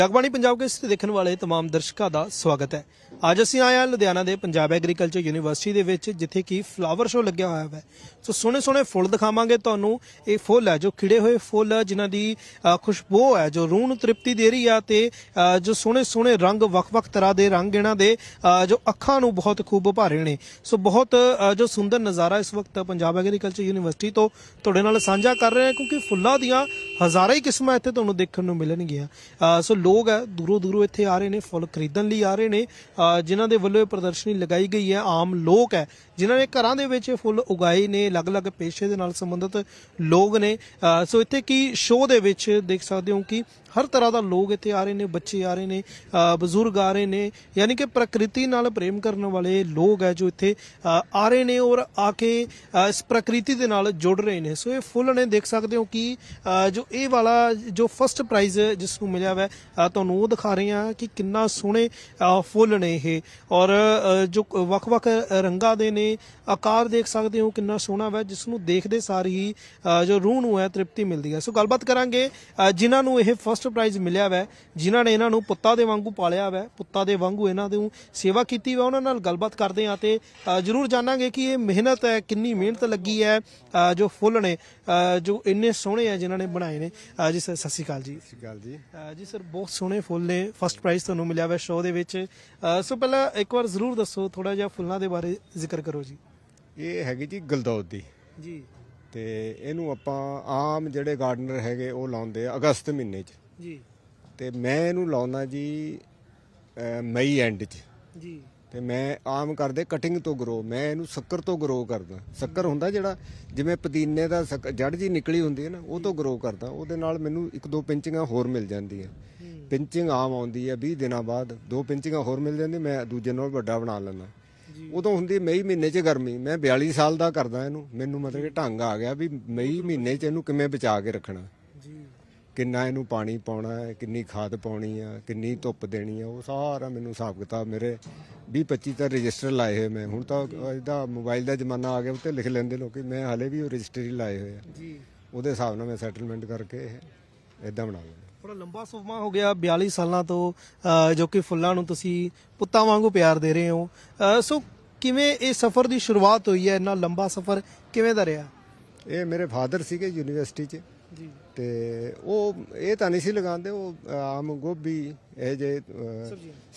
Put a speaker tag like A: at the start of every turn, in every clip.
A: ਜਗਬਾਣੀ ਪੰਜਾਬ ਕੇ ਇਸ ਦੇਖਣ ਵਾਲੇ तमाम ਦਰਸ਼ਕਾਂ ਦਾ ਸਵਾਗਤ ਹੈ ਅੱਜ ਅਸੀਂ ਆਏ ਹਾਂ ਲੁਧਿਆਣਾ ਦੇ ਪੰਜਾਬ ਐਗਰੀਕਲਚਰ ਯੂਨੀਵਰਸਿਟੀ ਦੇ ਵਿੱਚ ਜਿੱਥੇ ਕਿ ਫਲਾਵਰ ਸ਼ੋ ਲੱਗਿਆ ਹੋਇਆ ਹੈ ਸੋ ਸੋਹਣੇ ਸੋਹਣੇ ਫੁੱਲ ਦਿਖਾਵਾਂਗੇ ਤੁਹਾਨੂੰ ਇਹ ਫੁੱਲ ਹੈ ਜੋ ਖਿੜੇ ਹੋਏ ਫੁੱਲ ਹੈ, ਜਿਨ੍ਹਾਂ ਦੀ ਅ, ਖੁਸ਼ਬੂ ਹੈ ਜੋ ਰੂਹ ਨੂੰ ਤ੍ਰਿਪਤੀ ਦੇ ਰਹੀ ਆ ਤੇ ਅ, ਜੋ ਸੋਹਣੇ ਸੋਹਣੇ ਰੰਗ ਵੱਖ-ਵੱਖ ਤਰ੍ਹਾਂ ਦੇ ਰੰਗ ਇਹਨਾਂ ਦੇ ਅ, ਜੋ ਅੱਖਾਂ ਨੂੰ ਬਹੁਤ ਖੂਬ ਭਾ ਰਹੇ ਨੇ ਸੋ ਬਹੁਤ ਅ, ਜੋ ਸੁੰਦਰ ਨਜ਼ਾਰਾ ਇਸ ਵਕਤ ਪੰਜਾਬ ਐਗਰੀਕਲਚਰ ਯੂਨੀਵਰਸਿਟੀ ਤੋਂ ਤੁਹਾਡੇ ਨਾਲ ਸਾਂਝਾ ਕਰ ਰਹੇ ਹਾਂ ਕਿਉਂਕਿ ਫੁੱਲਾਂ ਦੀਆਂ ਹਜ਼ਾਰਾਂ ਹੀ ਕਿਸਮਾਂ ਇੱਥੇ ਤੁਹਾਨੂੰ ਦੇਖਣ ਨੂੰ ਮਿਲਣਗੀਆਂ ਅ, ਸੋ ਲੋਕ ਹੈ ਦੂਰੋਂ ਦੂਰੋਂ ਇੱਥੇ ਆ ਰਹੇ ਨੇ ਫੁੱਲ ਖਰੀਦਣ ਲਈ ਆ ਰਹੇ ਨੇ। ਅ, ਜਿਨ੍ਹਾਂ ਦੇ ਵੱਲੋਂ ਇਹ ਪ੍ਰਦਰਸ਼ਨੀ ਲਗਾਈ ਗਈ ਹੈ ਆਮ ਲੋਕ ਹੈ। ਜਿਨ੍ਹਾਂ ਨੇ ਘਰਾਂ ਦੇ ਵਿੱਚ ਇਹ ਫੁੱਲ ਉਗਾਏ ਨੇ ਅਲੱਗ-ਅਲੱਗ ਪੇਸ਼ੇ ਦੇ ਨਾਲ ਸੰਬੰਧਿਤ ਲੋਕ ਨੇ। ਸੋ ਇੱਥੇ ਕੀ ਸ਼ੋਅ ਦੇ ਵਿੱਚ ਦੇਖ ਸਕਦੇ ਹੋ ਕਿ ਹਰ ਤਰ੍ਹਾਂ ਦਾ ਲੋਕ ਇੱਥੇ ਆ ਰਹੇ ਨੇ ਬੱਚੇ ਆ ਰਹੇ ਨੇ ਬਜ਼ੁਰਗ ਆ ਰਹੇ ਨੇ। ਯਾਨੀ ਕਿ ਪ੍ਰਕਿਰਤੀ ਨਾਲ ਪ੍ਰੇਮ ਕਰਨ ਵਾਲੇ ਲੋਕ ਹੈ ਜੋ ਇੱਥੇ ਆ ਰਹੇ ਨੇ ਔਰ ਆ ਕੇ ਇਸ ਪ੍ਰਕਿਰਤੀ ਦੇ ਨਾਲ ਜੁੜ ਰਹੇ ਨੇ। ਸੋ ਇਹ ਫੁੱਲ ਨੇ ਦੇਖ ਸਕਦੇ ਹੋ ਕਿ ਜੋ ਇਹ ਵਾਲਾ ਜੋ ਫਸਟ ਪ੍ਰਾਈਜ਼ ਜਿਸ ਨੂੰ ਮਿਲਿਆ ਹੋਇਆ ਹੈ, ਤੁਹਾਨੂੰ ਉਹ ਦਿਖਾ ਰਹੇ ਹਾਂ ਕਿ ਕਿੰਨਾ ਸੋਹਣੇ ਫੁੱਲ ਨੇ ਇਹ। ਔਰ ਜੋ ਵੱਖ-ਵੱਖ ਰੰਗਾਂ ਦੇ ਨੇ ਆਕਾਰ ਦੇਖ ਸਕਦੇ ਹੋ ਕਿੰਨਾ ਸੋਹਣਾ ਹੈ ਜਿਸ ਨੂੰ ਦੇਖਦੇ ਸਾਰ ਹੀ ਜੋ ਰੂਹ ਨੂੰ ਹੈ ਤ੍ਰਿਪਤੀ ਮਿਲਦੀ ਹੈ। ਸੋ ਗੱਲਬਾਤ ਕਰਾਂਗੇ ਜਿਨ੍ਹਾਂ ਨੂੰ ਇਹ ਫਸਟ ਪ੍ਰਾਈਜ਼ ਮਿਲਿਆ ਹੈ, ਜਿਨ੍ਹਾਂ ਨੇ ਇਹਨਾਂ ਨੂੰ ਪੁੱਤਾਂ ਦੇ ਵਾਂਗੂ ਪਾਲਿਆ ਹੈ, ਪੁੱਤਾਂ ਦੇ ਵਾਂਗੂ ਇਹਨਾਂ ਦੀ ਸੇਵਾ ਕੀਤੀ ਹੈ, ਉਹਨਾਂ ਨਾਲ ਗੱਲਬਾਤ ਕਰਦੇ ਹਾਂ ਤੇ ਜ਼ਰੂਰ ਜਾਣਾਂਗੇ ਕਿ ਇਹ ਮਿਹਨਤ ਹੈ ਕਿੰਨੀ ਮਿਹਨਤ ਲੱਗੀ ਹੈ ਜੋ ਫੁੱਲ ਨੇ ਜੋ ਇੰਨੇ ਸੋਹਣੇ ਆ ਜਿਨ੍ਹਾਂ ਨੇ ਬਣਾਏ ਨੇ। ਜੀ ਸਰ ਸਤਿ ਸ਼੍ਰੀ ਅਕਾਲ ਜੀ।
B: ਸਤਿ ਸ਼੍ਰੀ ਅਕਾਲ ਜੀ।
A: ਜੀ ਸਰ ਬਹੁਤ ਸੋਹਣੇ ਫੁੱਲ ਨੇ ਫਸਟ ਪ੍ਰਾਈਜ਼ ਤੁਹਾਨੂੰ ਮਿਲਿਆ ਹੋਇਆ ਸ਼ੋਅ ਦੇ ਵਿੱਚ। ਸੋ ਪਹਿਲਾਂ ਇੱਕ ਵਾਰ ਜ਼ਰੂਰ ਦੱਸੋ ਥੋੜਾ ਜਿਹਾ ਫੁੱਲਾਂ ਦੇ ਬਾਰੇ ਜ਼ਿਕਰ ਕਰੋ। ਜੀ।
B: ਇਹ ਹੈਗੀ ਜੀ ਗਲਦੌਦ ਦੀ।
A: ਜੀ।
B: ਤੇ ਇਹਨੂੰ ਆਪਾਂ ਆਮ ਜਿਹੜੇ ਗਾਰਡਨਰ ਹੈਗੇ ਉਹ ਲਾਉਂਦੇ ਆ ਅਗਸਤ ਮਹੀਨੇ 'ਚ।
A: ਜੀ।
B: ਤੇ ਮੈਂ ਇਹਨੂੰ ਲਾਉਣਾ ਜੀ ਮਈ ਐਂਡ 'ਚ।
A: ਜੀ।
B: ਤੇ ਮੈਂ ਆਮ ਕਰਦੇ ਕਟਿੰਗ ਤੋਂ ਗਰੋ ਮੈਂ ਇਹਨੂੰ ਸ਼ੱਕਰ ਤੋਂ ਗਰੋ ਕਰਦਾ। ਸ਼ੱਕਰ ਹੁੰਦਾ ਜਿਹੜਾ ਜਿਵੇਂ ਪੁਦੀਨੇ ਦਾ ਜੜ ਜੀ ਨਿਕਲੀ ਹੁੰਦੀ ਹੈ ਨਾ ਉਹ ਤੋਂ ਗਰੋ ਕਰਦਾ। ਉਹਦੇ ਨਾਲ ਮੈਨੂੰ ਇੱਕ ਦੋ ਪਿੰਚੀਆਂ ਹੋਰ ਮਿਲ ਜਾਂਦੀਆਂ। ਪਿੰਚਿੰਗ ਆਮ ਆਉਂਦੀ ਹੈ 20 ਦਿਨਾਂ ਬਾਅਦ ਦੋ ਪਿੰਚੀਆਂ ਹੋਰ ਮਿਲ ਜਾਂਦੀ ਮੈਂ ਦੂਜੇ ਨਾਲ ਵੱਡਾ ਬਣਾ ਲੈਂਦਾ। ਉਦੋਂ ਹੁੰਦੀ ਮਈ ਮਹੀਨੇ 'ਚ ਗਰਮੀ। ਮੈਂ 42 ਸਾਲ ਦਾ ਕਰਦਾ ਇਹਨੂੰ। ਮੈਨੂੰ ਮਤਲਬ ਕਿ ਢੰਗ ਆ ਗਿਆ ਵੀ ਮਈ ਮਹੀਨੇ 'ਚ ਇਹਨੂੰ ਕਿਵੇਂ ਬਚਾ ਕੇ ਰੱਖਣਾ। ਕਿੰਨਾ ਇਹਨੂੰ ਪਾਣੀ ਪਾਉਣਾ ਹੈ ਕਿੰਨੀ ਖਾਦ ਪਾਉਣੀ ਆ ਕਿੰਨੀ ਧੁੱਪ ਦੇਣੀ ਆ ਉਹ ਸਾਰਾ ਮੈਨੂੰ ਹਿਸਾਬ ਕਿਤਾਬ ਮੇਰੇ 20 25 ਤਾਂ ਰਜਿਸਟਰ ਲਾਏ ਹੋਏ ਮੈਂ। ਹੁਣ ਤਾਂ ਇਹਦਾ ਮੋਬਾਈਲ ਦਾ ਜ਼ਮਾਨਾ ਆ ਗਿਆ ਉੱਤੇ ਲਿਖ ਲੈਂਦੇ ਲੋਕੀ ਮੈਂ ਹਲੇ ਵੀ ਉਹ ਰਜਿਸਟਰ ਹੀ ਲਾਏ ਹੋਏ ਆ।
A: ਜੀ।
B: ਉਹਦੇ ਹਿਸਾਬ ਨਾਲ ਮੈਂ ਸੈਟਲਮੈਂਟ ਕਰਕੇ ਇਦਾਂ ਬਣਾ ਲੈਂਦਾ।
A: ਬੜਾ ਲੰਬਾ ਸਮਾਂ ਹੋ ਗਿਆ 42 ਸਾਲਾਂ ਤੋਂ ਜੋ ਕਿ ਫੁੱਲਾਂ ਨੂੰ ਤੁਸੀਂ ਪੁੱਤਾਂ ਵਾਂਗੂ ਪਿਆਰ ਦੇ ਰਹੇ ਹੋ। ਸੋ ਕਿਵੇਂ ਇਹ ਸਫ਼ਰ ਦੀ ਸ਼ੁਰੂਆਤ ਹੋਈ ਹੈ? ਇੰਨਾ ਲੰਬਾ ਸਫ਼ਰ ਕਿਵੇਂ ਦਾ ਰਿਹਾ?
B: ਇਹ ਮੇਰੇ ਫਾਦਰ ਸੀਗੇ ਯੂਨੀਵਰਸਿਟੀ 'ਚ।
A: ਜੀ।
B: ਤੇ ਉਹ ਇਹ ਤਾਂ ਨਹੀਂ ਸੀ ਲਗਾਉਂਦੇ ਉਹ ਆਮ ਗੋਭੀ ਇਹ ਜੇ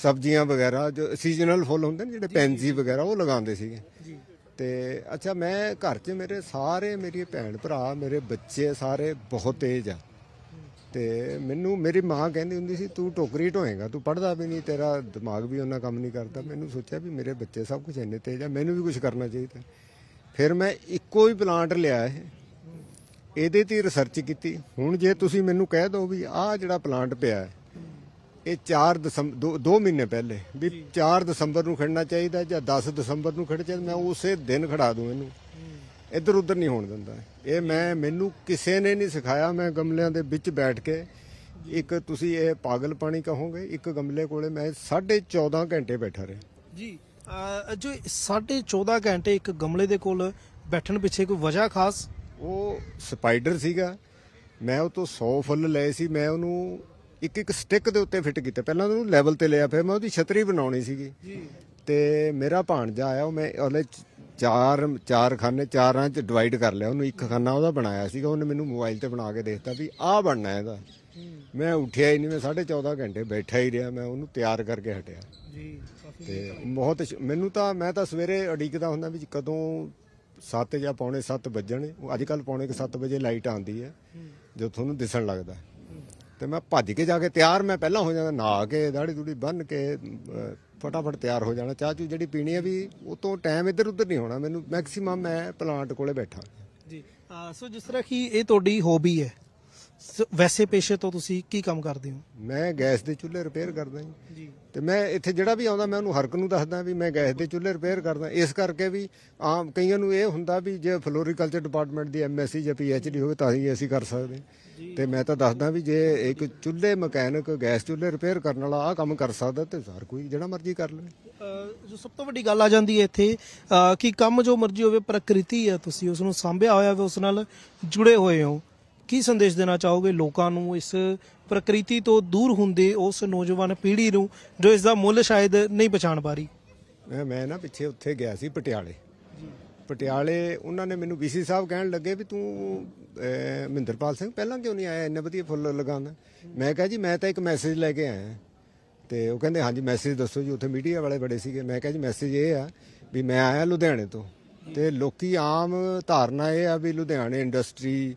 B: ਸਬਜ਼ੀਆਂ। ਵਗੈਰਾ ਜੋ ਸੀਜ਼ਨਲ ਫੁੱਲ ਹੁੰਦੇ ਨੇ ਜਿਹੜੇ ਪੈਂਸੀ ਵਗੈਰਾ ਉਹ ਲਗਾਉਂਦੇ ਸੀਗੇ।
A: ਜੀ।
B: ਤੇ ਅੱਛਾ ਮੈਂ ਘਰ 'ਚ ਮੇਰੇ ਸਾਰੇ ਮੇਰੀ ਭੈਣ ਭਰਾ ਮੇਰੇ ਬੱਚੇ ਸਾਰੇ ਬਹੁਤ ਤੇਜ਼ ਆ। ਤੇ ਮੈਨੂੰ, ਮੇਰੀ ਮਾਂ ਕਹਿੰਦੀ ਹੁੰਦੀ ਸੀ, ਤੂੰ ਟੋਕਰੀ ਢੋਏਗਾ, ਤੂੰ ਪੜਦਾ ਵੀ ਨਹੀਂ, ਤੇਰਾ ਦਿਮਾਗ ਵੀ ਉਹਨਾਂ ਕੰਮ ਨਹੀਂ ਕਰਦਾ। ਮੈਨੂੰ ਸੋਚਿਆ ਵੀ ਮੇਰੇ ਬੱਚੇ ਸਭ ਕੁਝ ਇੰਨੇ ਤੇਜ਼ ਆ, ਮੈਨੂੰ ਵੀ ਕੁਝ ਕਰਨਾ ਚਾਹੀਦਾ। ਫਿਰ ਮੈਂ ਇੱਕੋ ਹੀ ਪਲਾਂਟ ਲਿਆ ਇਹ। ਇਹਦੇ ਤੇ ਰਿਸਰਚ ਕੀਤੀ। ਹੁਣ ਜੇ ਤੁਸੀਂ ਮੈਨੂੰ ਕਹਿ ਦਿਓ ਵੀ ਆਹ ਜਿਹੜਾ ਪਲਾਂਟ ਪਿਆ ਹੈ, ਇਹ 4 ਦਸੰਬਰ 2 ਮਹੀਨੇ ਪਹਿਲੇ, ਵੀ 4 ਦਸੰਬਰ ਨੂੰ ਖੜਨਾ ਚਾਹੀਦਾ ਜਾਂ 10 ਦਸੰਬਰ ਨੂੰ ਖੜ ਚਾਹੀਦਾ, ਮੈਂ ਉਸੇ ਦਿਨ ਖੜਾ ਦੂੰ ਇਹਨੂੰ। ਇੱਧਰ ਉੱਧਰ ਨਹੀਂ ਹੋਣ ਦਿੰਦਾ। ਇਹ ਮੈਂ ਮੈਨੂੰ ਕਿਸੇ ਨੇ ਨਹੀਂ ਸਿਖਾਇਆ। ਮੈਂ ਗਮਲਿਆਂ ਦੇ ਵਿੱਚ ਬੈਠ ਕੇ ਇੱਕ ਤੁਸੀਂ ਇਹ ਪਾਗਲ ਪਾਣੀ ਕਹੋਗੇ ਇੱਕ ਗਮਲੇ ਕੋਲੇ ਮੈਂ 14.5 ਘੰਟੇ ਬੈਠਾ ਰਿਹਾ।
A: ਜੀ ਜੋ 14.5 ਘੰਟੇ ਇੱਕ ਗਮਲੇ ਦੇ ਕੋਲ ਬੈਠਣ ਪਿੱਛੇ ਕੋਈ ਵਜ੍ਹਾ ਖਾਸ?
B: ਉਹ ਸਪਾਈਡਰ ਸੀਗਾ। ਮੈਂ ਉਹ ਤੋਂ 100 ਫੁੱਲ ਲਏ ਸੀ। ਮੈਂ ਉਹਨੂੰ ਇੱਕ ਇੱਕ ਸਟਿੱਕ ਦੇ ਉੱਤੇ ਫਿੱਟ ਕੀਤਾ। ਪਹਿਲਾਂ ਉਹਨੂੰ ਲੈਵਲ ਤੇ ਲਿਆ। ਫਿਰ ਮੈਂ ਉਹਦੀ ਛਤਰੀ ਬਣਾਉਣੀ ਸੀਗੀ।
A: ਜੀ।
B: ਤੇ ਮੇਰਾ ਭਾਣਜਾ ਆਇਆ। ਉਹ ਮੈਂ ਉਹਨੇ ਚ- ਚਾਰ ਚਾਰ ਖਾਨੇ ਚਾਰਾਂ ਚ ਡਿਵਾਈਡ ਕਰ ਲਿਆ। ਉਹਨੂੰ ਇੱਕ ਖਾਨਾ ਉਹਦਾ ਬਣਾਇਆ ਸੀਗਾ। ਉਹਨੇ ਮੈਨੂੰ ਮੋਬਾਈਲ ਤੇ ਬਣਾ ਕੇ ਦੇਤਾ ਵੀ ਆਹ ਬਣਨਾ ਇਹਦਾ। ਮੈਂ ਉੱਠਿਆ ਹੀ ਨਹੀਂ ਮੈਂ 14.5 ਘੰਟੇ ਬੈਠਾ ਹੀ ਰਿਹਾ। ਮੈਂ ਉਹਨੂੰ ਤਿਆਰ ਕਰਕੇ ਹਟਿਆ।
A: ਜੀ
B: ਤੇ ਬਹੁਤ ਮੈਨੂੰ ਤਾਂ ਮੈਂ ਤਾਂ ਸਵੇਰੇ ਅਡੀਕਦਾ ਹੁੰਦਾ ਵੀ ਕਦੋਂ 7 ਜਾਂ ਪੌਣੇ 7 ਵੱਜਣ। ਅੱਜ ਕੱਲ ਪੌਣੇ 7 ਵਜੇ ਲਾਈਟ ਆਉਂਦੀ ਹੈ ਜੋ ਤੁਹਾਨੂੰ ਦਿਸਣ ਲੱਗਦਾ। ਤੇ ਮੈਂ ਭੱਜ ਕੇ ਜਾ ਕੇ ਤਿਆਰ। ਮੈਂ ਪਹਿਲਾਂ ਹੋ ਜਾਂਦਾ ਨਹਾ ਕੇ ਦਾੜੀ ਦੂੜੀ ਬੰਨ ਕੇ ਫਟਾਫਟ ਤਿਆਰ ਹੋ ਜਾਣਾ। ਚਾਹ ਚੂ ਜਿਹੜੀ ਪੀਣੀ ਹੈ ਵੀ ਉਹ ਤੋਂ ਟਾਈਮ ਇੱਧਰ ਉੱਧਰ ਨਹੀਂ ਹੋਣਾ। ਮੈਨੂੰ ਮੈਕਸਿਮਮ ਮੈਂ ਪਲਾਂਟ ਕੋਲੇ ਬੈਠਾ।
A: ਜੀ। ਸੋ ਜਿਸ ਤਰ੍ਹਾਂ ਕਿ ਇਹ ਤੁਹਾਡੀ ਹੌਬੀ ਹੈ ਵੈਸੇ ਪੇਸ਼ੇ ਤੋਂ ਤੁਸੀਂ ਕੀ ਕੰਮ ਕਰਦੇ ਹੋ?
B: ਮੈਂ ਗੈਸ ਦੇ ਚੁੱਲ੍ਹੇ ਰਿਪੇਅਰ ਕਰਦਾ ਜੀ। ਤੇ ਮੈਂ ਇੱਥੇ ਜਿਹੜਾ ਵੀ ਆਉਂਦਾ, ਮੈਂ ਉਹਨੂੰ ਹਰਕ ਨੂੰ ਦੱਸਦਾ ਵੀ ਮੈਂ ਗੈਸ ਦੇ ਚੁੱਲ੍ਹੇ ਰਿਪੇਅਰ ਕਰਦਾ। ਇਸ ਕਰਕੇ ਵੀ ਆਮ ਕਈਆਂ ਨੂੰ ਇਹ ਹੁੰਦਾ ਵੀ ਜੇ ਫਲੋਰੀਕਲਚਰ ਡਿਪਾਰਟਮੈਂਟ ਦੀ ਐਮਐਸਸੀ ਜਾਂ ਪੀਐਚਡੀ ਹੋਵੇ ਤਾਂ ਹੀ ਅਸੀਂ ਕਰ ਸਕਦੇ। ਤੇ ਮੈਂ ਤਾਂ ਦੱਸਦਾ ਵੀ ਜੇ ਇੱਕ ਚੁੱਲ੍ਹੇ ਮਕੈਨਿਕ ਗੈਸ ਚੁੱਲ੍ਹੇ ਰਿਪੇਅਰ ਕਰਨ ਵਾਲਾ ਆਹ ਕੰਮ ਕਰ ਸਕਦਾ ਤੇ ਹਰ ਕੋਈ ਜਿਹੜਾ ਮਰਜ਼ੀ ਕਰ ਲਵੇ।
A: ਜੋ ਸਭ ਤੋਂ ਵੱਡੀ ਗੱਲ ਆ ਜਾਂਦੀ ਹੈ ਇੱਥੇ ਕਿ ਕੰਮ ਜੋ ਮਰਜ਼ੀ ਹੋਵੇ, ਪ੍ਰਕਿਰਤੀ ਹੈ ਤੁਸੀਂ, ਉਸ ਨੂੰ ਸਾਂਭਿਆ ਹੋਇਆ ਵੇ, ਉਸ ਨਾਲ ਜੁੜੇ ਹੋਏ ਹੋ। ਕੀ ਸੰਦੇਸ਼ ਦੇਣਾ ਚਾਹੋਗੇ ਲੋਕਾਂ ਨੂੰ ਇਸ ਪ੍ਰਕਿਰਤੀ ਤੋਂ ਦੂਰ ਹੁੰਦੇ ਉਸ ਨੌਜਵਾਨ ਪੀੜ੍ਹੀ ਨੂੰ ਜੋ ਇਸ ਦਾ ਮੁੱਲ ਸ਼ਾਇਦ ਨਹੀਂ ਪਛਾਣ ਪਾ ਰਹੀ।
B: ਮੈਂ ਮੈਂ ਨਾ ਪਿੱਛੇ ਉੱਥੇ ਗਿਆ ਸੀ ਪਟਿਆਲੇ। ਪਟਿਆਲੇ ਉਹਨਾਂ ਨੇ ਮੈਨੂੰ ਵੀਸੀ ਸਾਹਿਬ ਕਹਿਣ ਲੱਗੇ ਵੀ ਤੂੰ ਅਹ, ਮਹਿੰਦਰਪਾਲ ਸਿੰਘ ਪਹਿਲਾਂ ਕਿਉਂ ਨਹੀਂ ਆਇਆ? ਇੰਨੇ ਵਧੀਆ ਫੁੱਲ ਲਗਾਉਂਦਾ ਮੈਂ ਕਿਹਾ ਜੀ ਮੈਂ ਤਾਂ ਇੱਕ ਮੈਸੇਜ ਲੈ ਕੇ ਆਇਆ। ਤੇ ਉਹ ਕਹਿੰਦੇ ਹਾਂਜੀ ਮੈਸੇਜ ਦੱਸੋ ਜੀ ਉੱਥੇ ਮੀਡੀਆ ਵਾਲੇ ਬੜੇ ਸੀਗੇ। ਮੈਂ ਕਿਹਾ ਜੀ ਮੈਸੇਜ ਇਹ ਆ ਵੀ ਮੈਂ ਆਇਆ ਲੁਧਿਆਣੇ ਤੋਂ। ਤੇ ਲੋਕੀ ਆਮ ਧਾਰਨਾ ਇਹ ਆ ਵੀ ਲੁਧਿਆਣੇ ਇੰਡਸਟਰੀ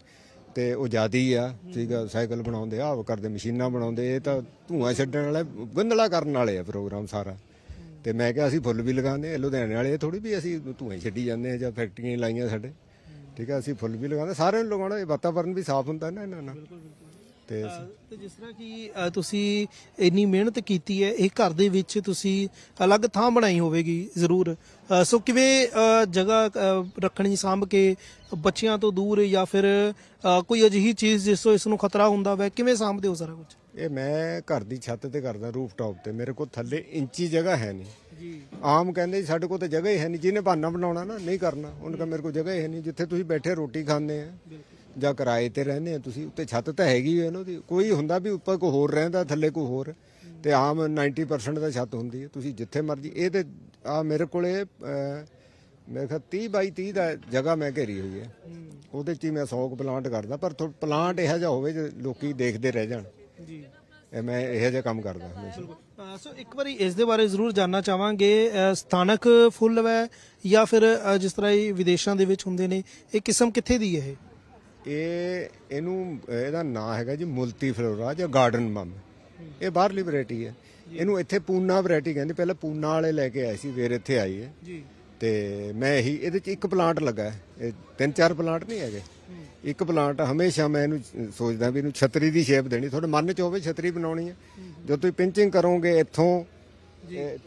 B: ਤੇ ਉਹ ਜਿਆਦੀ ਆ, ਠੀਕ ਆ, ਸਾਈਕਲ ਬਣਾਉਂਦੇ ਆ ਉਹ ਕਰਦੇ, ਮਸ਼ੀਨਾਂ ਬਣਾਉਂਦੇ, ਇਹ ਤਾਂ ਧੂਆਂ ਛੱਡਣ ਵਾਲੇ, ਗੰਦਲਾ ਕਰਨ ਵਾਲੇ ਆ ਪ੍ਰੋਗਰਾਮ ਸਾਰਾ। ਤੇ ਮੈਂ ਕਿਹਾ ਅਸੀਂ ਫੁੱਲ ਵੀ ਲਗਾਉਂਦੇ ਆ ਲੁਧਿਆਣੇ ਵਾਲੇ ਥੋੜੀ ਵੀ ਅਸੀਂ ਧੂਆਂ ਛੱਡੀ ਜਾਂਦੇ ਆ ਜਾਂ ਫੈਕਟਰੀਆਂ ਲਾਈਆਂ ਸਾਡੇ। ਠੀਕ ਆ, ਅਸੀਂ ਫੁੱਲ ਵੀ ਲਗਾਉਂਦੇ ਸਾਰਿਆਂ ਨੂੰ ਲਗਾਉਣਾ, ਇਹ ਵਾਤਾਵਰਨ ਵੀ ਸਾਫ਼ ਹੁੰਦਾ ਨਾ ਇਹਨਾਂ ਨਾਲ। ਤੇ
A: ਤੇ ਜਿਸ ਤਰ੍ਹਾਂ ਕਿ ਅ, ਤੁਸੀਂ ਇੰਨੀ ਮਿਹਨਤ ਕੀਤੀ ਹੈ ਇਹ ਘਰ ਦੇ ਵਿੱਚ ਤੁਸੀਂ ਅਲੱਗ ਥਾਂ ਬਣਾਈ ਹੋਵੇਗੀ ਜ਼ਰੂਰ। ਅ, ਸੋ ਕਿਵੇਂ ਅ, ਜਗ੍ਹਾ ਅ, ਰੱਖਣੀ ਸਾਂਭ ਕੇ ਬੱਚਿਆਂ ਤੋਂ ਦੂਰ ਜਾਂ ਫਿਰ ਅ, ਕੋਈ ਅਜਿਹੀ ਚੀਜ਼ ਜਿਸ ਤੋਂ ਇਸ ਨੂੰ ਖਤਰਾ ਹੁੰਦਾ ਵੈ ਕਿਵੇਂ ਸਾਂਭਦੇ ਹੋ ਸਾਰਾ ਕੁਝ?
B: ਇਹ ਮੈਂ ਘਰ ਦੀ ਛੱਤ ਤੇ ਕਰਦਾ ਰੂਫ ਟਾਪ ਤੇ ਮੇਰੇ ਕੋਲ ਥੱਲੇ ਇੰਚੀ ਜਗ੍ਹਾ ਹੈ ਨਹੀਂ।
A: ਜੀ।
B: ਆਮ ਕਹਿੰਦੇ ਜੀ ਸਾਡੇ ਕੋਲ ਤਾਂ ਜਗ੍ਹਾ ਹੀ ਹੈ ਨਹੀਂ ਜਿਹਨੇ ਬਹਾਨਾ ਬਣਾਉਣਾ ਨਾ ਨਹੀਂ ਕਰਨਾ। ਉਹਨਾਂ ਕਹਾ ਮੇਰੇ ਕੋਲ ਜਗ੍ਹਾ ਹੀ ਹੈ ਨਹੀਂ ਜਿੱਥੇ ਤੁਸੀਂ ਬੈਠੇ ਰੋਟੀ ਖਾਂਦੇ ਆ। ਜਾਂ ਕਿਰਾਏ ਤੇ ਰਹਿੰਦੇ ਆ ਤੁਸੀਂ ਉੱਤੇ ਛੱਤ ਤਾਂ ਹੈਗੀ ਹੈ ਨਾ ਉਹਦੀ ਕੋਈ ਹੁੰਦਾ ਵੀ ਉੱਪਰ ਕੋਈ ਹੋਰ ਰਹਿੰਦਾ ਥੱਲੇ ਕੋਈ ਹੋਰ। ਤੇ ਆਮ 90% ਦਾ ਛੱਤ ਹੁੰਦੀ ਹੈ ਤੁਸੀਂ ਜਿੱਥੇ ਮਰਜ਼ੀ। ਇਹ ਤੇ ਆ ਮੇਰੇ ਕੋਲੇ ਮੇਰੇ ਖਿਆਲ 30 ਬਾਈ 30 ਦਾ ਜਗ੍ਹਾ ਮੈਂ ਘੇਰੀ ਹੋਈ ਹੈ ਉਹਦੇ 'ਚ ਹੀ ਮੈਂ 100 ਪਲਾਂਟ ਕਰਦਾ ਪਰ ਪਲਾਂਟ ਇਹੋ ਜਿਹਾ ਹੋਵੇ ਜੇ ਲੋਕੀ ਦੇਖਦੇ ਰਹਿ ਜਾਣ।
A: ਜੀ।
B: ਮੈਂ ਇਹੋ ਜਿਹਾ ਕੰਮ ਕਰਦਾ ਹਮੇਸ਼ਾ।
A: ਸੋ ਇੱਕ ਵਾਰੀ ਇਸ ਦੇ ਬਾਰੇ ਜ਼ਰੂਰ ਜਾਨਣਾ ਚਾਹਾਂਗੇ। ਸਥਾਨਕ ਫੁੱਲ ਵੈ ਜਾਂ ਫਿਰ ਜਿਸ ਤਰ੍ਹਾਂ ਇਹ ਵਿਦੇਸ਼ਾਂ ਦੇ ਵਿੱਚ ਹੁੰਦੇ ਨੇ ਇਹ ਕਿਸਮ ਕਿੱਥੇ ਦੀ ਹੈ ਇਹ?
B: ਇਹ ਇਹਨੂੰ ਇਹਦਾ ਨਾਂ ਹੈਗਾ ਜੀ ਮੁਲਤੀ ਫਲੋਰਾ ਜਾਂ ਗਾਰਡਨ ਮਮ ਇਹ ਬਾਹਰਲੀ ਵੈਰਾਈਟੀ ਹੈ। ਇਹਨੂੰ ਇੱਥੇ ਪੂਨਾ ਵੈਰਾਈਟੀ ਕਹਿੰਦੇ। ਪਹਿਲਾਂ ਪੂਨਾ ਵਾਲੇ ਲੈ ਕੇ ਆਏ ਸੀ ਫਿਰ ਇੱਥੇ ਆਈ ਹੈ।
A: ਜੀ।
B: ਤੇ ਮੈਂ ਇਹੀ ਇਹਦੇ ਚ ਇੱਕ ਪਲਾਂਟ ਲੱਗਾ ਹੈ। ਇਹ ਤਿੰਨ ਚਾਰ ਪਲਾਂਟ ਨਹੀਂ ਹੈਗੇ। ਇੱਕ ਪਲਾਂਟ ਹਮੇਸ਼ਾ ਮੈਂ ਇਹਨੂੰ ਸੋਚਦਾ ਵੀ ਇਹਨੂੰ ਛਤਰੀ ਦੀ ਸ਼ੇਪ ਦੇਣੀ। ਤੁਹਾਡੇ ਮਨ ਚ ਹੋਵੇ ਛਤਰੀ ਬਣਾਉਣੀ ਹੈ। ਜਦੋਂ ਤੁਸੀਂ ਪਿੰਚਿੰਗ ਕਰੋਗੇ ਇੱਥੋਂ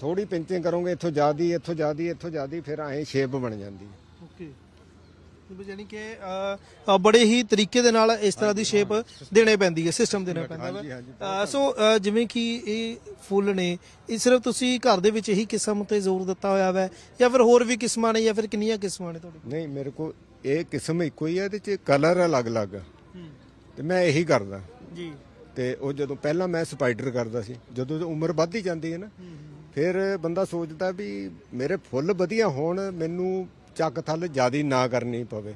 B: ਥੋੜੀ ਪਿੰਚਿੰਗ ਕਰੋਗੇ ਇੱਥੋਂ ਜਿਆਦੀ ਇੱਥੋਂ ਜਿਆਦੀ ਇੱਥੋਂ ਜਿਆਦੀ ਫਿਰ ਐਂ ਸ਼ੇਪ ਬਣ ਜਾਂਦੀ ਹੈ।
A: ਯਾਨੀ ਕਿ ਅ, ਅ, ਬੜੇ ਹੀ ਤਰੀਕੇ ਦੇ ਨਾਲ ਇਸ ਤਰ੍ਹਾਂ ਦੀ ਸ਼ੇਪ ਦੇਣੇ ਪੈਂਦੀ ਹੈ ਸਿਸਟਮ ਦੇਣਾ ਪੈਂਦਾ
B: ਹਾਂਜੀ,
A: ਹੈ ਅ, ਸੋ ਅ, ਜਿਵੇਂ ਕਿ ਇਹ ਫੁੱਲ ਨੇ ਇਹ ਸਿਰਫ ਤੁਸੀਂ ਘਰ ਦੇ ਵਿੱਚ ਇਹੀ ਕਿਸਮ ਤੇ ਜ਼ੋਰ ਦਿੱਤਾ ਹੋਇਆ ਹੈ ਜਾਂ ਫਿਰ ਹੋਰ ਵੀ ਕਿਸਮਾਂ ਨੇ ਜਾਂ ਫਿਰ ਕਿੰਨੀਆਂ ਕਿਸਮਾਂ ਨੇ ਤੁਹਾਡੇ
B: ਨਹੀਂ ਮੇਰੇ ਕੋਲ ਇਹ ਕਿਸਮ ਇੱਕੋ ਹੀ ਹੈ ਇਹਦੇ ਚ ਕਲਰ ਅਲੱਗ-ਅਲੱਗ ਆ। ਤੇ ਮੈਂ ਇਹੀ ਕਰਦਾ।
A: ਜੀ।
B: ਤੇ ਉਹ ਜਦੋਂ ਪਹਿਲਾਂ ਮੈਂ ਸਪਾਈਡਰ ਕਰਦਾ ਸੀ ਜਦੋਂ ਉਮਰ ਵੱਧਦੀ ਜਾਂਦੀ ਹੈ ਨਾ ਫਿਰ ਬੰਦਾ ਸੋਚਦਾ ਵੀ ਮੇਰੇ ਫੁੱਲ ਵਧੀਆ ਹੋਣ ਮੈਨੂੰ ਚੱਕ ਥੱਲ ਜਿਆਦੀ ਨਾ ਕਰਨੀ ਪਵੇ।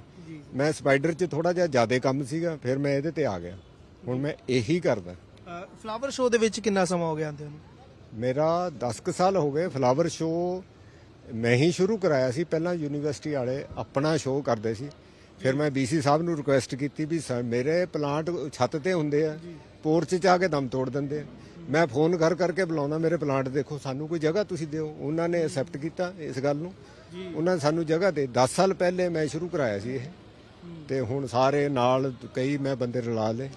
B: ਮੈਂ ਸਪਾਈਡਰ 'ਚ ਥੋੜਾ ਜਿਹਾ ਜ਼ਿਆਦਾ ਕੰਮ ਸੀਗਾ ਫਿਰ ਮੈਂ ਇਹਦੇ ਤੇ ਆ ਗਿਆ। ਹੁਣ ਮੈਂ ਇਹੀ ਕਰਦਾ।
A: ਫਲਾਵਰ ਸ਼ੋਅ ਦੇ ਵਿੱਚ ਕਿੰਨਾ ਸਮਾਂ ਹੋ ਗਿਆ ਆਂਦੇ ਨੂੰ?
B: ਮੇਰਾ 10 ਕੁ ਸਾਲ ਹੋ ਗਏ ਫਲਾਵਰ ਸ਼ੋਅ ਮੈਂ ਹੀ ਸ਼ੁਰੂ ਕਰਾਇਆ ਸੀ। ਪਹਿਲਾਂ ਯੂਨੀਵਰਸਿਟੀ ਵਾਲੇ ਆਪਣਾ ਸ਼ੋਅ ਕਰਦੇ ਸੀ। ਫਿਰ ਮੈਂ ਬੀਸੀ ਸਾਹਿਬ ਨੂੰ ਰਿਕੁਐਸਟ ਕੀਤੀ ਵੀ ਮੇਰੇ ਪਲਾਂਟ ਛੱਤ ਤੇ ਹੁੰਦੇ ਆ ਪੋਰਚ 'ਚ ਆ ਕੇ ਦਮ ਤੋੜ ਦਿੰਦੇ ਆ। ਮੈਂ ਫੋਨ ਕਰ ਕਰਕੇ ਬੁਲਾਉਂਦਾ ਮੇਰੇ ਪਲਾਂਟ ਦੇਖੋ ਸਾਨੂੰ ਕੋਈ ਜਗ੍ਹਾ ਤੁਸੀਂ ਦਿਓ। ਉਹਨਾਂ ਨੇ ਐਕਸੈਪਟ ਕੀਤਾ ਇਸ ਗੱਲ ਨੂੰ। ਉਹਨਾਂ ਨੇ ਸਾਨੂੰ ਜਗ੍ਹਾ ਦੇ 10 ਸਾਲ ਪਹਿਲੇ ਮੈਂ ਸ਼ੁਰੂ ਕਰਾਇਆ ਸੀ ਇਹ। ਤੇ ਹੁਣ ਸਾਰੇ ਨਾਲ ਕਈ ਮੈਂ ਬੰਦੇ ਰਲਾ ਲਏ।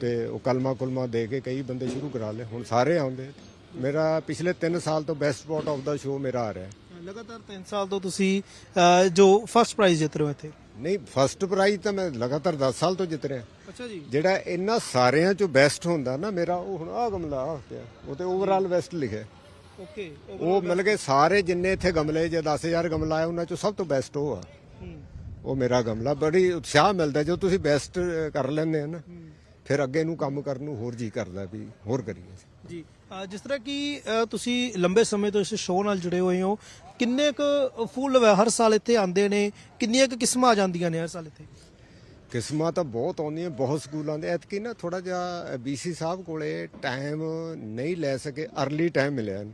B: ਤੇ ਉਹ ਕਲਮਾ ਕੁਲਮਾ ਦੇ ਕੇ ਕਈ ਬੰਦੇ ਸ਼ੁਰੂ ਕਰਾ ਲਏ। ਹੁਣ ਸਾਰੇ ਆਉਂਦੇ। ਮੇਰਾ ਪਿਛਲੇ 3 ਸਾਲ ਤੋਂ best spot of the show ਮੇਰਾ ਆ ਰਿਹਾ।
A: ਲਗਾਤਾਰ 3 ਸਾਲ ਤੋਂ ਤੁਸੀਂ ਜੋ ਫਰਸਟ ਪ੍ਰਾਈਜ਼ ਜਿੱਤ ਰਹੇ ਹੋ ਇੱਥੇ।
B: ਨਹੀਂ ਫਸਟ ਪ੍ਰਾਈਜ਼ ਤਾਂ ਮੈਂ ਲਗਾਤਾਰ 10 ਸਾਲ ਤੋਂ ਜਿੱਤ ਰਿਹਾ।
A: ਅੱਛਾ ਜੀ।
B: ਜਿਹੜਾ ਇਹਨਾਂ ਸਾਰਿਆਂ ਚੋਂ ਬੈਸਟ ਹੁੰਦਾ ਨਾ ਮੇਰਾ ਉਹ ਹੁਣ ਆ ਗਮਲਾ ਆਹ ਪਿਆ। ਉਹ ਤੇ ਓਵਰਆਲ ਬੈਸਟ ਲਿਖਿਆ।
A: ਓਕੇ
B: ਉਹ ਮਤਲਬ ਕਿ ਸਾਰੇ ਜਿੰਨੇ ਇੱਥੇ ਗਮਲੇ ਜੇ 10000 ਗਮਲਾ ਆਇਆ ਉਹਨਾਂ ਚੋਂ ਸਭ ਤੋਂ ਬੈਸਟ ਉਹ ਆ। ਉਹ ਮੇਰਾ ਗਮਲਾ ਬੜੀ ਉਤਸ਼ਾਹ ਮਿਲਦਾ ਜਦੋਂ ਤੁਸੀਂ ਬੈਸਟ ਕਰ ਲੈਂਦੇ ਆ ਨਾ ਫਿਰ ਅੱਗੇ ਨੂੰ ਕੰਮ ਕਰਨ ਨੂੰ ਹੋਰ ਜੀ ਕਰਦਾ ਵੀ ਹੋਰ ਕਰੀਏ।
A: ਜੀ। ਜਿਸ ਤਰ੍ਹਾਂ ਕਿ ਤੁਸੀਂ ਲੰਬੇ ਸਮੇਂ ਤੋਂ ਇਸ ਸ਼ੋਅ ਨਾਲ ਜੁੜੇ ਹੋਏ ਹੋ ਕਿੰਨੇ ਕੁ ਫੁੱਲ ਹਰ ਸਾਲ ਇੱਥੇ ਆਉਂਦੇ ਨੇ? ਕਿੰਨੀਆਂ ਕੁ ਕਿਸਮਾਂ ਆ ਜਾਂਦੀਆਂ ਨੇ ਹਰ ਸਾਲ ਇੱਥੇ?
B: ਕਿਸਮਾਂ ਤਾਂ ਬਹੁਤ ਆਉਂਦੀਆਂ ਬਹੁਤ ਸਕੂਲਾਂ ਦੇ। ਐਤਕੀ ਨਾ ਥੋੜਾ ਜਿਹਾ ਬੀਸੀ ਸਾਹਿਬ ਕੋਲੇ ਟਾਈਮ ਨਹੀਂ ਲੈ ਸਕੇ अर्ਲੀ ਟਾਈਮ ਮਿਲਿਆ।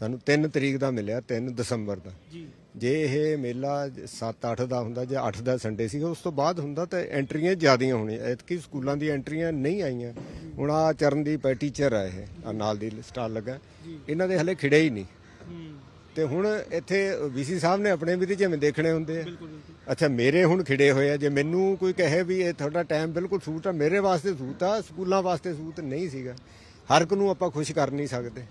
B: ਸਾਨੂੰ 3 ਤਰੀਕ ਦਾ ਮਿਲਿਆ 3 ਦਸੰਬਰ ਦਾ।
A: ਜੀ।
B: ਇਹ ਮੇਲਾ 7-8 ਦਾ ਹੁੰਦਾ ਜਾਂ 8 ਦਾ ਸੰਡੇ ਸੀਗਾ ਉਸ ਤੋਂ ਬਾਅਦ ਹੁੰਦਾ ਤਾਂ ਐਂਟਰੀਆਂ ਜ਼ਿਆਦੀਆਂ ਹੋਣੀਆਂ। ਐਤਕੀ ਸਕੂਲਾਂ ਦੀ ਐਂਟਰੀਆਂ ਨਹੀਂ ਆਈਆਂ। ਹੁਣ ਆ ਚਰਨਦੀਪ ਟੀਚਰ ਆ ਇਹ ਨਾਲ ਦੀ ਸਟਾਲ ਲੱਗਾ। ਇਹਨਾਂ ਦੇ ਹਲੇ ਖਿੜੇ ਹੀ ਨਹੀਂ। ਤੇ ਹੁਣ ਇੱਥੇ ਵੀਸੀ ਸਾਹਿਬ ਨੇ ਆਪਣੇ ਵੀ ਤੇ ਜਿਵੇਂ ਦੇਖਣੇ ਹੁੰਦੇ ਆ। ਅੱਛਾ ਮੇਰੇ ਹੁਣ ਖਿੜੇ ਹੋਏ ਆ। ਜੇ ਮੈਨੂੰ ਕੋਈ ਕਹੇ ਵੀ ਇਹ ਤੁਹਾਡਾ ਟਾਈਮ ਬਿਲਕੁਲ ਸੂਟ ਆ ਮੇਰੇ ਵਾਸਤੇ ਸੂਟ ਆ ਸਕੂਲਾਂ ਵਾਸਤੇ ਸੂਟ ਨਹੀਂ ਸੀਗਾ। ਹਰ ਇੱਕ ਨੂੰ ਆਪਾਂ ਖੁਸ਼ ਕਰ ਨਹੀਂ ਸਕਦੇ।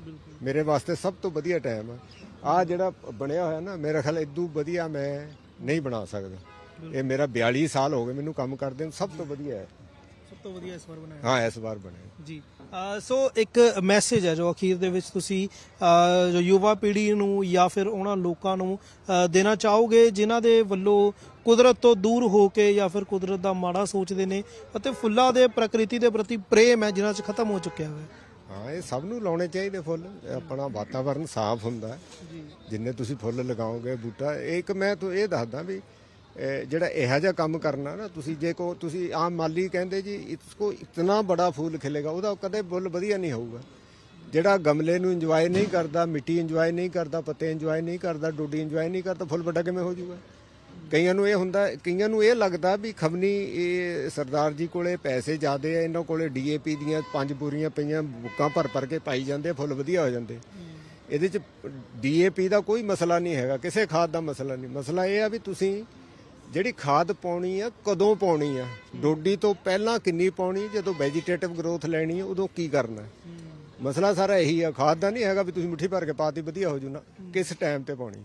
B: ਮੇਰੇ ਵਾਸਤੇ ਸਭ ਤੋਂ ਵਧੀਆ ਟਾਈਮ ਆ। ਆ ਜਿਹੜਾ ਬਣਿਆ ਹੋਇਆ ਨਾ ਮੇਰਾ ਖਿਆਲ ਇਦੋਂ ਵਧੀਆ ਮੈਂ ਨਹੀਂ ਬਣਾ ਸਕਦਾ। ਇਹ ਮੇਰਾ 42 ਸਾਲ ਹੋ ਗਏ ਮੈਨੂੰ ਕੰਮ ਕਰਦੇ ਨੂੰ ਸਭ ਤੋਂ ਵਧੀਆ ਹੈ।
A: ਤੋਂ ਵਧੀਆ ਇਸ ਵਾਰ ਬਣਾਇਆ?
B: ਹਾਂ ਇਸ ਵਾਰ ਬਣਿਆ।
A: ਜੀ। ਸੋ ਇੱਕ ਮੈਸੇਜ ਹੈ ਜੋ ਅਖੀਰ ਦੇ ਵਿੱਚ ਤੁਸੀਂ ਜੋ ਯੁਵਾ ਪੀੜ੍ਹੀ ਨੂੰ ਜਾਂ ਫਿਰ ਉਹਨਾਂ ਲੋਕਾਂ ਨੂੰ ਦੇਣਾ ਚਾਹੋਗੇ ਜਿਨ੍ਹਾਂ ਦੇ ਵੱਲੋਂ ਕੁਦਰਤ ਤੋਂ ਦੂਰ ਹੋ ਕੇ ਜਾਂ ਫਿਰ ਕੁਦਰਤ ਦਾ ਮਾੜਾ ਸੋਚਦੇ ਨੇ ਅਤੇ ਫੁੱਲਾਂ ਦੇ ਪ੍ਰਕਿਰਤੀ ਦੇ ਪ੍ਰਤੀ ਪ੍ਰੇਮ ਹੈ ਜਿਨ੍ਹਾਂ 'ਚ ਖਤਮ ਹੋ ਚੁੱਕਿਆ ਹੈ
B: ਹਾਂ ਇਹ ਸਭ ਨੂੰ ਲਾਉਣੇ ਚਾਹੀਦੇ ਫੁੱਲ। ਆਪਣਾ ਵਾਤਾਵਰਨ ਸਾਫ਼ ਹੁੰਦਾ। ਜਿੰਨੇ ਤੁਸੀਂ ਫੁੱਲ ਲਗਾਓਗੇ ਬੂਟਾ ਇੱਕ ਮੈਂ ਤਾਂ ਇਹ ਦੱਸਦਾ ਵੀ ਜਿਹੜਾ ਇਹੋ ਜਿਹਾ ਕੰਮ ਕਰਨਾ ਨਾ, ਤੁਸੀਂ ਜੇ ਕੋ ਤੁਸੀਂ ਆਮ ਮਾਲੀ ਕਹਿੰਦੇ ਜੀ, ਇਸ ਕੋ ਇਤਨਾ ਬੜਾ ਫੁੱਲ ਖਿਲੇਗਾ, ਉਹਦਾ ਕਦੇ ਫੁੱਲ ਵਧੀਆ ਨਹੀਂ ਹੋਊਗਾ। ਜਿਹੜਾ ਗਮਲੇ ਨੂੰ ਇੰਜੋਏ ਨਹੀਂ ਕਰਦਾ, ਮਿੱਟੀ ਇੰਜੋਏ ਨਹੀਂ ਕਰਦਾ, ਪੱਤੇ ਇੰਜੋਏ ਨਹੀਂ ਕਰਦਾ, ਡੋਡੀ ਇੰਜੋਏ ਨਹੀਂ ਕਰਦਾ, ਫੁੱਲ ਵੱਡਾ ਕਿਵੇਂ ਹੋ ਜਾਊਗਾ ਕਈਆਂ ਨੂੰ ਇਹ ਹੁੰਦਾ, ਕਈਆਂ ਨੂੰ ਇਹ ਲੱਗਦਾ ਵੀ ਖਮਨੀ, ਇਹ ਸਰਦਾਰ ਜੀ ਕੋਲੇ ਪੈਸੇ ਜ਼ਿਆਦੇ ਆ, ਇਹਨਾਂ ਕੋਲੇ ਡੀਏਪੀ ਦੀਆਂ ਪੰਜ ਬੋਰੀਆਂ ਪਈਆਂ, ਬੁੱਕਾਂ ਭਰ ਭਰ ਕੇ ਪਾਈ ਜਾਂਦੇ ਫੁੱਲ ਵਧੀਆ ਹੋ ਜਾਂਦੇ। ਇਹਦੇ ਚ ਡੀਏਪੀ ਦਾ ਕੋਈ ਮਸਲਾ ਨਹੀਂ ਹੈਗਾ, ਕਿਸੇ ਖਾਦ ਦਾ ਮਸਲਾ ਨਹੀਂ। ਮਸਲਾ ਇਹ ਆ ਵੀ ਤੁਸੀਂ ਜਿਹੜੀ ਖਾਦ ਪਾਉਣੀ ਆ, ਕਦੋਂ ਪਾਉਣੀ ਆ? ਡੋਡੀ ਤੋਂ ਪਹਿਲਾਂ ਕਿੰਨੀ ਪਾਉਣੀ? ਜਦੋਂ ਵੈਜੀਟੇਟਿਵ ਗਰੋਥ ਲੈਣੀ ਆ, ਉਦੋਂ ਕੀ ਕਰਨਾ? ਮਸਲਾ ਸਾਰਾ ਇਹੀ ਆ, ਖਾਦ ਦਾ ਨਹੀਂ ਹੈਗਾ ਵੀ ਤੁਸੀਂ ਮੁੱਠੀ ਭਰ ਕੇ ਪਾਤੀ, ਵਧੀਆ ਹੋ ਜੂ ਨਾ। ਕਿਸ ਟਾਈਮ ਤੇ ਪਾਉਣੀ?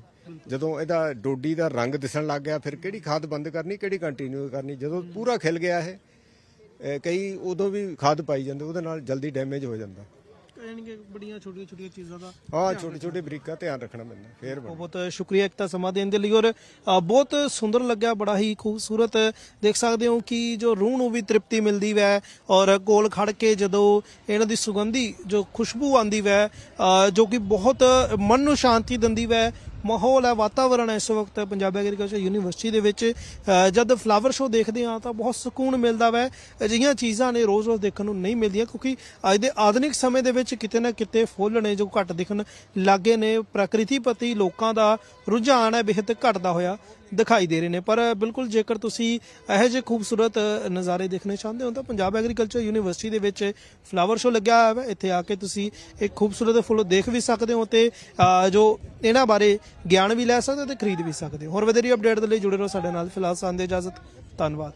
B: ਜਦੋਂ ਇਹਦਾ ਡੋਡੀ ਦਾ ਰੰਗ ਦਿਸਣ ਲੱਗ ਗਿਆ, ਫਿਰ ਕਿਹੜੀ ਖਾਦ ਬੰਦ ਕਰਨੀ, ਕਿਹੜੀ ਕੰਟੀਨਿਊ ਕਰਨੀ? ਜਦੋਂ ਪੂਰਾ ਖਿਲ ਗਿਆ ਇਹ ਇਹ ਕਈ ਉਦੋਂ ਵੀ ਖਾਦ ਪਾਈ ਜਾਂਦੇ, ਉਹਦੇ ਨਾਲ ਜਲਦੀ ਡੈਮੇਜ ਹੋ ਜਾਂਦਾ।
A: ਕਹਿਣਗੇ ਬੜੀਆਂ ਛੋਟੀਆਂ ਛੋਟੀਆਂ ਚੀਜ਼ਾਂ ਦਾ
B: ਆਹ ਛੋਟੀ ਛੋਟੀ ਬਰੀਕਾਂ ਧਿਆਨ ਰੱਖਣਾ ਪੈਂਦਾ ਫੇਰ ਬਣ
A: ਬਹੁਤ ਬਹੁਤ ਸ਼ੁਕਰੀਆ ਇੱਕ ਤਾਂ ਸਮਾਂ ਦੇਣ ਦੇ ਲਈ ਔਰ ਅ, ਬਹੁਤ ਸੁੰਦਰ ਲੱਗਿਆ ਬੜਾ ਹੀ ਖੂਬਸੂਰਤ ਦੇਖ ਸਕਦੇ ਹੋ ਕਿ ਜੋ ਰੂਹ ਨੂੰ ਵੀ ਤ੍ਰਿਪਤੀ ਮਿਲਦੀ ਵੈ ਔਰ ਕੋਲ ਖੜ ਕੇ ਜਦੋਂ ਇਹਨਾਂ ਦੀ ਸੁਗੰਧੀ ਜੋ ਖੁਸ਼ਬੂ ਆਂਦੀ ਵੈ ਅ, ਜੋ ਕਿ ਬਹੁਤ ਮਨ ਨੂੰ ਸ਼ਾਂਤੀ ਦਿੰਦੀ ਵੈ ਮਾਹੌਲ ਹੈ, ਵਾਤਾਵਰਣ ਹੈ ਇਸ ਵਕਤ ਪੰਜਾਬ ਐਗਰੀਕਲਚਰ ਯੂਨੀਵਰਸਿਟੀ ਦੇ ਵਿੱਚ। ਜਦ ਫਲਾਵਰ ਸ਼ੋਅ ਦੇਖਦੇ ਹਾਂ ਤਾਂ ਬਹੁਤ ਸਕੂਨ ਮਿਲਦਾ ਵੈ। ਅਜਿਹੀਆਂ ਚੀਜ਼ਾਂ ਨੇ ਰੋਜ਼-ਰੋਜ਼ ਦੇਖਣ ਨੂੰ ਨਹੀਂ ਮਿਲਦੀਆਂ ਕਿਉਂਕਿ ਅੱਜ ਦੇ ਆਧੁਨਿਕ ਸਮੇਂ ਦੇ ਵਿੱਚ ਕਿਤੇ ਨਾ ਕਿਤੇ ਫੁੱਲ ਨੇ ਜੋ ਘੱਟ ਦਿਖਣ ਲੱਗੇ ਨੇ। ਪ੍ਰਕਿਰਤੀ ਪ੍ਰਤੀ ਲੋਕਾਂ ਦਾ ਰੁਝਾਨ ਹੈ, ਬੇਹੱਦ ਘਟਦਾ ਹੋਇਆ। ਦਿਖਾਈ ਦੇ ਰਹੇ ਨੇ। ਪਰ ਬਿਲਕੁਲ ਜੇਕਰ ਤੁਸੀਂ ਇਹੋ ਜਿਹੇ ਖੂਬਸੂਰਤ ਨਜ਼ਾਰੇ ਦੇਖਣੇ ਚਾਹੁੰਦੇ ਹੋ ਤਾਂ ਪੰਜਾਬ ਐਗਰੀਕਲਚਰ ਯੂਨੀਵਰਸਿਟੀ ਦੇ ਵਿੱਚ ਫਲਾਵਰ ਸ਼ੋ ਲੱਗਿਆ ਹੋਇਆ ਹੈ ਇੱਥੇ ਆ ਕੇ ਤੁਸੀਂ ਇੱਕ ਖੂਬਸੂਰਤ ਫੁੱਲ ਦੇਖ ਵੀ ਸਕਦੇ ਹੋ ਤੇ ਜੋ ਇਹਨਾਂ ਬਾਰੇ ਗਿਆਨ ਵੀ ਲੈ ਸਕਦੇ ਹੋ ਤੇ ਖਰੀਦ ਵੀ ਸਕਦੇ ਹੋ। ਹੋਰ ਵਧੇਰੀ ਅਪਡੇਟ ਦੇ ਲਈ ਜੁੜੇ ਰਹੋ ਸਾਡੇ ਨਾਲ ਫਿਲਹਾਲ ਸਾਨੂੰ ਦੀ ਇਜਾਜ਼ਤ, ਧੰਨਵਾਦ।